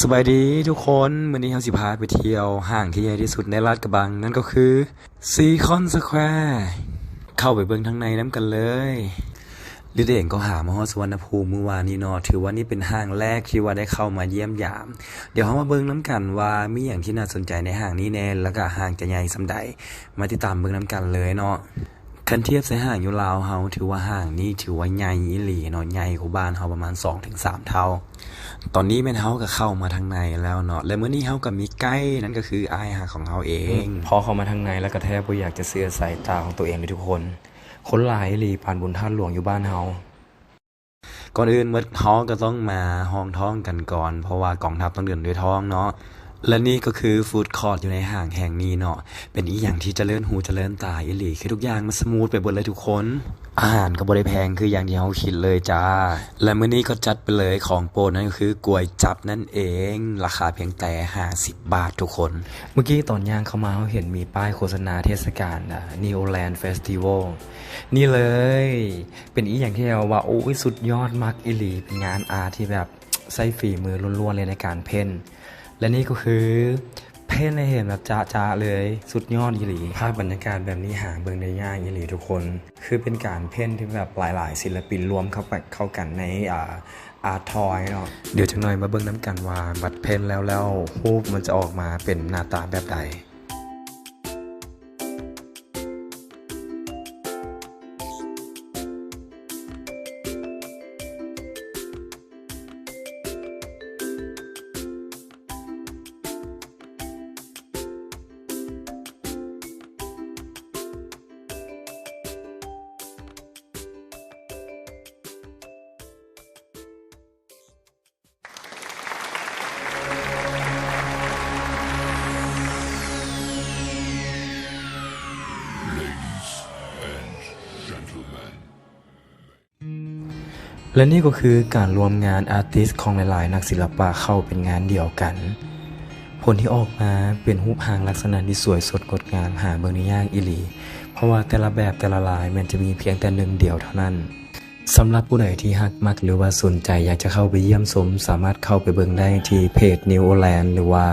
สบายดีทุกคนวันนี้เราสิพาไปเที่ยวห้างที่ใหญ่ที่สุดในลาดกระบัง นั่นก็คือซีคอนสแควร์เข้าไปเบิ่งทางในน้ำกันเลยลิเดเองก็หามาฮอดสุวรรณภูมิเมื่อวานนี้เนาะถือว่านี่เป็นห้างแรกที่ว่าได้เข้ามาเยี่ยมยาม เดี๋ยวเรามาเบิ่งน้ำกันว่ามีอย่างที่น่าสนใจในห้างนี้แน่แล้วก็ห้างจะใหญ่สำใดมาติดตามเบิ่งน้ำกันเลยเนาะ คันเทียบใส่ห่างอยู่ลาวเฮาถือว่าห่างนี่ถือว่าใหญ่อีหลีเนาะใหญ่กว่าบ้านเฮาประมาณ 2-3ถึงเท่า ตอนนี้แม่นเฮาก็เข้ามาทางในแล้วเนาะและมื้อนี้เฮาก็มีไกด์นั่นก็คืออายหักของเฮาเองพอเข้ามาทางในแล้วก็แทบบ่อยากจะเสือสายตาของตัวเองเลยทุกคน คนหลายอีหลีผ่านบุญท่านหลวงอยู่บ้านเฮาก่อนอื่นเมื่อเฮาก็ต้องมาห้องท้องกันก่อน เพราะว่ากองทัพต้องเดินด้วยท้องเนาะ และนี่ก็คือฟู้ดคอร์ทอยู่ในห้างแห่งนี้เนาะ เป็นอีหยังที่เจริญหูเจริญตาอีหลีคือทุกอย่างมันสมูทไปหมดเลยทุกคน อาหารก็บ่ได้แพงคืออย่างที่เฮาคิดเลยจ้า และมื้อนี้ก็จัดไปเลยของโปรดนั่นก็คือกล้วยจับนั่นเอง ราคาเพียงแต่ 50 บาททุกคน เมื่อกี้ตอนย่างเข้ามาเขาเห็นมีป้ายโฆษณาเทศกาลอะ New Land Festival นี่เลย เป็นอีอย่างที่เราว่าโอ้ยสุดยอดมากอีหลีเป็นงานอาร์ตที่แบบใส่ฝีมือล้วนๆเลยในการเพ้น และนี่ก็คือ เพ้นในเห็นแบบจ้าๆเลยสุดยอดอีหลี ภาพบรรยากาศแบบนี้หาเบิ่งได้ยากอีหลีทุกคน คือเป็นการเพ้นที่แบบหลาย ๆ ศิลปินรวมเข้าไปเข้ากันในอ่าอาร์ทอยเนาะเดี๋ยวจังหน่อยมาเบิ่งน้ำกันว่าบัดเพนแล้วแล้วรูปมันจะออกมาเป็นหน้าตาแบบใด และนี่ก็คือการรวมงานอาร์ติสของหลายๆ นักศิลปะเข้าเป็นงานเดียวกัน ผลที่ออกมาเป็นรูปหางลักษณะที่สวยสดงดงามหาเบอร์นิยากอิลี เพราะว่าแต่ละแบบแต่ละลายมันจะมีเพียงแต่หนึ่งเดียวเท่านั้นสำหรับผู้ใดที่ฮักมักหรือว่าสนใจอยากจะเข้าไปเยี่ยมชมสามารถเข้าไปเบิ่งได้ที่เพจ New Orleans หรือว่า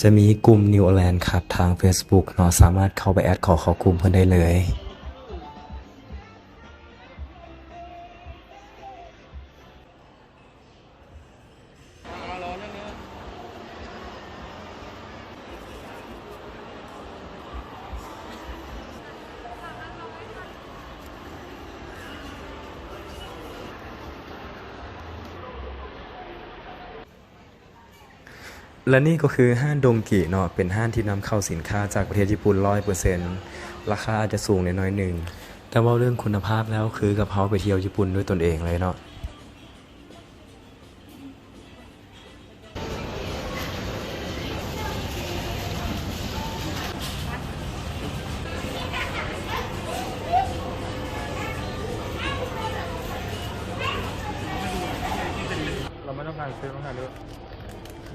จะมีกลุ่ม New Orleans ครับทาง Facebook เนาะสามารถเข้าไปแอดขอขอกลุ่มเพิ่นได้เลย และนี่ก็คือห้างดงกิเนาะเป็นห้างที่นำเข้าสินค้าจากประเทศญี่ปุ่นร้อยเปอร์เซ็นต์ราคาอาจจะสูงในน้อยหนึ่งแต่ว่าเรื่องคุณภาพแล้วคือกับเขาไปเที่ยวญี่ปุ่นด้วยตนเองเลยเนาะเราไม่ต้องการซื้อต้องการดูลูก หล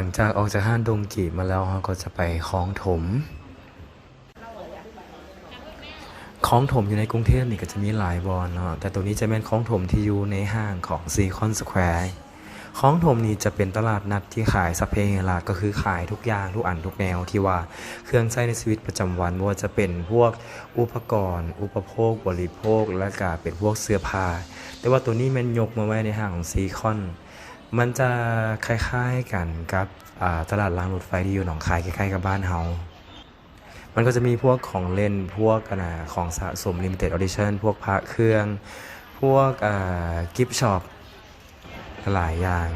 ังจากออกจากห้างดงกิมาแล้วเราก็จะไปคลองถมคลองถมอยู่ในกรุงเทพนี่ก็จะมีหลายบอนเนาะแต่ตัวนี้จะเป็นคลองถมที่อยู่ในห้างของซีคอนสแควร์ คลองถมนี่จะเป็นตลาดนัดที่ขายสัพเพเหระก็คือขายทุกอย่างทุกอันทุกแนวที่ว่าเครื่องใช้ในชีวิตประจำวันว่าจะเป็นพวกอุปกรณ์ อุปโภค บริโภค และก็เป็นพวกเสื้อผ้า แต่ว่าตัวนี้มันยกมาไว้ในห้างของซีคอนมันจะคล้ายๆกันกับตลาดรางรถไฟที่อยู่หนองคายคล้ายๆกับบ้านเฮามันก็จะมีพวกของเล่นพวกอะนะของสะสม limited edition พวกพระเครื่อง พวกกิฟช็อป หลายอย่าง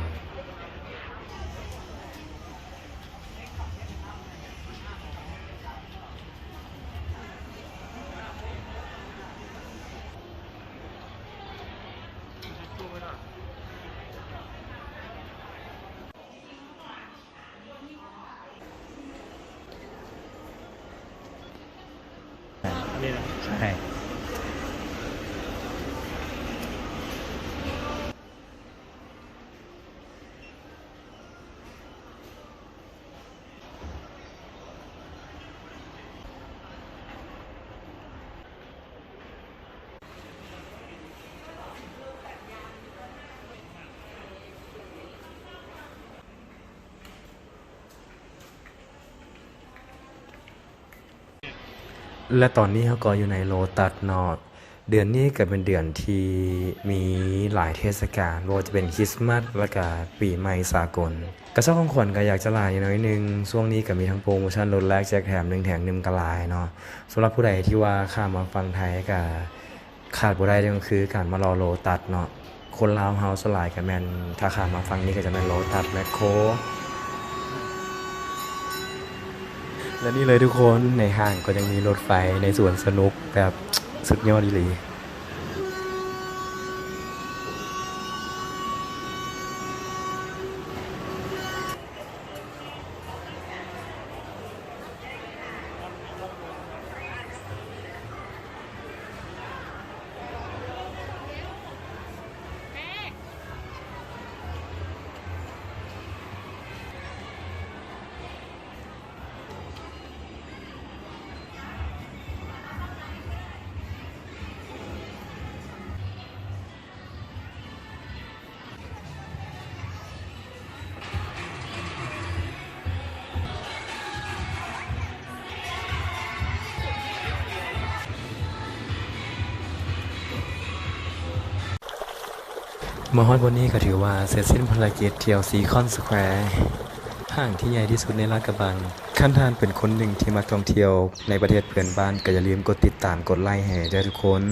ใช่ และตอนนี้เขาก็อยู่ในโลตัสเนอดเดือนนี้ก็เป็นเดือนที่มีหลายเทศกาลว่าจะเป็นคริสต์มาสและก็ปีใหม่สากล กระเช้าของขวัญก็อยากจะหลายน้อยนึง ช่วงนี้ก็มีทั้งโปรโมชั่นลดแลกแจกแถมหนึ่งแถมหนึ่งกระลายเนาะสำหรับผู้ใดที่ว่าข้ามมาฟังไทยก็ขาดบ่ได้ก็คือการมารอโลตัสเนาะคนลาวเฮาสลายกับแมนถ้าข้ามมาฟังนี้ก็จะเป็นโลตัสแมคโคร และนี่เลยทุกคนในห้างก็ยังมีรถไฟในสวนสนุกแบบสุดยอดดีเลี มาฮอดวันนี้ก็ถือว่าเสร็จสิ้นภารกิจเที่ยวซีคอนสแควร์ห้างที่ใหญ่ที่สุดในลาดกระบัง ขั้นทานเป็นคนหนึ่งที่มาท่องเที่ยวในประเทศเพื่อนบ้านก็อย่าลืมกดติดตามกดไลค์แห้ด้วยทุกคน